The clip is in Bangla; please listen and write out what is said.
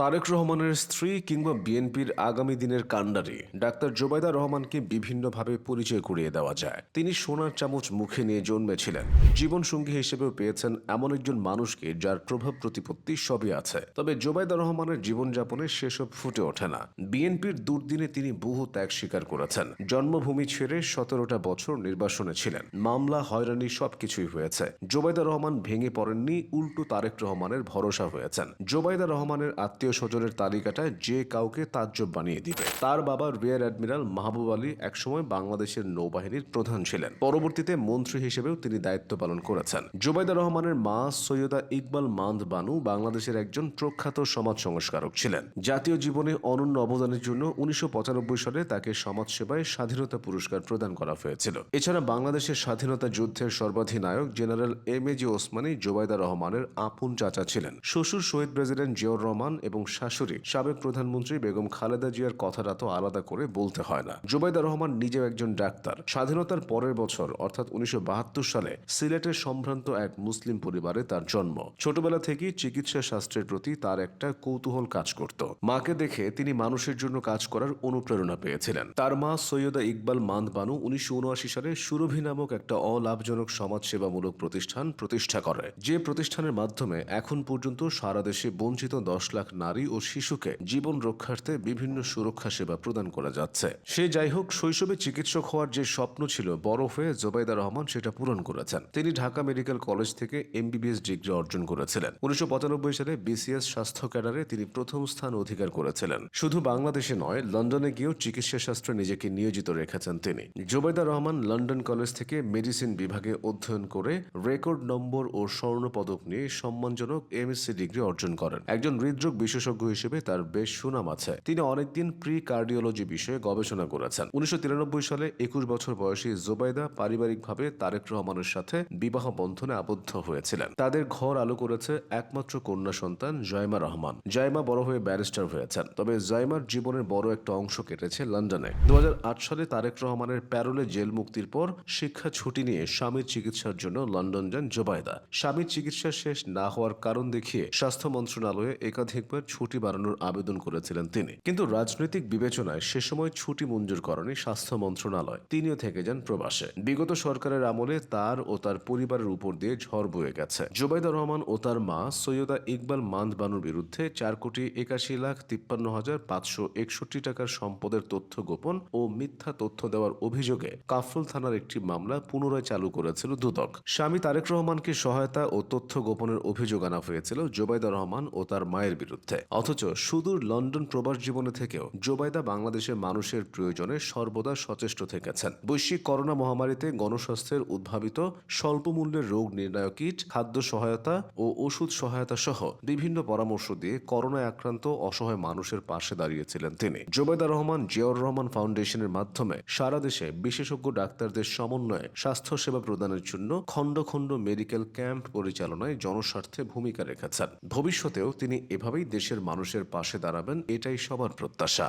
তারেক রহমানের স্ত্রী কিংবা বিএনপির আগামী দিনের কাণ্ডারি, ডাক্তার জোবাইদা রহমানকে বিভিন্নভাবে পরিচয় করিয়ে দেওয়া যায়। তিনি সোনার চামচ মুখে নিয়ে জন্মেছিলেন। জীবনসঙ্গী হিসেবেও পেয়েছেন এমন একজন মানুষকে যার প্রভাব প্রতিপত্তি সবই আছে। তবে জোবাইদা রহমানের জীবনযাপনে সেসব ফুটে ওঠে না। বিএনপির দুর্দিনে তিনি বহু ত্যাগ স্বীকার করেছেন। জন্মভূমি ছেড়ে সতেরোটা বছর নির্বাসনে ছিলেন। মামলা, হয়রানি সবকিছুই হয়েছে। জোবাইদা রহমান ভেঙে পড়েননি, উল্টো তারেক রহমানের ভরসা হয়েছেন। জোবাইদা রহমানের আত্মীয় স্বজনের তালিকাটা যে কাউকে তাজ্জব বানিয়ে দিবে। তার বাবা রিয়ার অ্যাডমিরাল মাহবুব আলী একসময় বাংলাদেশের নৌবাহিনীর প্রধান ছিলেন। পরবর্তীতে মন্ত্রী হিসেবেও তিনি দায়িত্ব পালন করেছেন। জোবাইদা রহমানের মা সৈয়দা ইকবাল মান্দ বানু বাংলাদেশের একজন প্রখ্যাত সমাজ সংস্কারক ছিলেন। জাতীয় জীবনে অনন্য অবদানের জন্য উনিশশো পঁচানব্বই সালে তাকে সমাজসেবায় স্বাধীনতা পুরস্কার প্রদান করা হয়েছিল। এছাড়া বাংলাদেশের স্বাধীনতা যুদ্ধের সর্বাধিনায়ক general M A G Osmani Zobaida রহমানের আপন চাচা ছিলেন। শ্বশুর শহীদ প্রেসিডেন্ট জিয়র রহমান এবং শাশুড়ি সাবেক প্রধানমন্ত্রী বেগম খালেদা জিয়ার কথাটা তো আলাদা করে বলতে হয় না। জোবাইদা রহমান নিজেও একজন ডাক্তার। স্বাধীনতার পরের বছর, অর্থাৎ উনিশশো সালে সিলেটের সম্ভ্রান্ত এক মুসলিম পরিবারে তার জন্ম। ছোটবেলা থেকেই চিকিৎসা শাস্ত্রের প্রতি তার একটা কৌতূহল কাজ করত। মাকে দেখে তিনি মানুষের জন্য কাজ করার অনুপ্রেরণা পেয়েছিলেন। তার মা সৈয়দা ইকবাল মান্দ বানু উনিশশো সালে সুরভি নামক একটা অলাভজনক সমাজসেবামূলক প্রতিষ্ঠান প্রতিষ্ঠা করে। যে প্রতিষ্ঠানের মাধ্যমে এখন পর্যন্ত সারা দেশে বঞ্চিত দশ লাখ নারী ও শিশুকে জীবন রক্ষার্থে বিভিন্ন সুরক্ষা সেবা প্রদান করা যাচ্ছে। সে যাই হোক শৈশবে চিকিৎসক হওয়ার যে স্বপ্ন ছিল বড় হয়ে জোবাইদা রহমান সেটা পূরণ করেছেন। তিনি ঢাকা মেডিকেল কলেজ থেকে এমবিবিএস ডিগ্রি অর্জন করেছিলেন। উনিশশো সালে বিসিএস স্বাস্থ্য ক্যাডারে তিনি প্রথম স্থান অধিকার করেছিলেন। শুধু বাংলাদেশে নয়, লন্ডনে গিয়েও চিকিৎসা শাস্ত্রে নিজেকে নিয়োজিত রেখেছেন তিনি। জোবাইদা রহমান লন্ডন কলেজ থেকে মেডিসিন বিভাগে অধ্যয়ন করে রেকর্ড নম্বর ও স্বর্ণ পদক নিয়ে সম্মানজনক এমএসসি ডিগ্রি অর্জন করেন। একজন হৃদরোগ বিশেষজ্ঞ হিসেবে তার বেশ সুনাম আছে। তিনি অনেকদিন প্রি কার্ডিওলজি বিষয়ে গবেষণা করেছেন। উনিশশো সালে একুশ বছর বয়সী জোবাইদা পারিবারিকভাবে তারেক রহমানের সাথে বিবাহ বন্ধনে আবদ্ধ হয়েছিলেন। তাদের ঘর আলো করেছে একমাত্র কন্যা সন্তান জয়মা রহমান। জয়মা বড় হয়ে ব্যারিস্টার হয়েছেন। তবে জয়মার জীবনের বড় একটা অংশ কেটেছে লন্ডনে। দু হাজার আট সালে তারেক রহমানের প্যারোলে জেল মুক্তির পর শিক্ষা ছুটি নিয়ে স্বামীর চিকিৎসার জন্য লন্ডন যান জোবাইদা। স্বামীর চিকিৎসা শেষ না হওয়ার কারণ দেখিয়ে স্বাস্থ্য মন্ত্রণালয়ে একাধিকবার ছুটি বাড়ানোর আবেদন করেছিলেন তিনি। কিন্তু রাজনৈতিক বিবেচনায় সে সময় ছুটি মঞ্জুর করেনি স্বাস্থ্য মন্ত্রণালয়। তিনিও থেকে যান প্রবাসে। বিগত সরকারের আমলে তার ও তার পরিবারের উপর দিয়ে ঝড় বয়ে গেছে। জোবাইদা রহমান ও তার মা সৈয়দা ইকবাল মান্দ বানুর বিরুদ্ধে চার কোটি একাশি লাখ তিপ্পান্ন হাজার পাঁচশো একষট্টি টাকার সম্পদের তথ্য গোপন ও মিথ্যা তথ্য দেওয়ার অভিযোগে কাফরুল থানার একটি মামলা পুনরায় চালু করেছিল দুদক। স্বামী তারেক রহমানকে সহায়তা ও তথ্য গোপনের অভিযোগ আনা হয়েছিল জোবাইদা রহমান ও তার মায়ের বিরুদ্ধে। অথচ সুদূর লন্ডন প্রবাস জীবনে থেকেও জোবাইদা বাংলাদেশের মানুষের প্রয়োজনে সর্বদা সচেষ্ট থেকেছেন। বৈশ্বিক করোনা মহামারীতে গণস্বাস্থ্যের উদ্ভাবিত স্বল্প মূল্যের রোগ নির্ণয় কিট, খাদ্য সহায়তা ও ওষুধ সহায়তা সহ বিভিন্ন পরামর্শ দিয়ে করোনায় আক্রান্ত অসহায় মানুষের পাশে দাঁড়িয়েছিলেন তিনি। জোবাইদা রহমান জিয়াউর রহমান ফাউন্ডেশনের মাধ্যমে সারা দেশে বিশেষজ্ঞ ডাক্তারদের সমন্বয়ে স্বাস্থ্যসেবা প্রদানের জন্য খণ্ড খণ্ড মেডিকেল ক্যাম্প পরিচালনায় জনস্বার্থে ভূমিকা রেখেছেন। ভবিষ্যতেও তিনি এভাবেই দেশের মানুষের পাশে দাঁড়াবেন এটাই সবার প্রত্যাশা।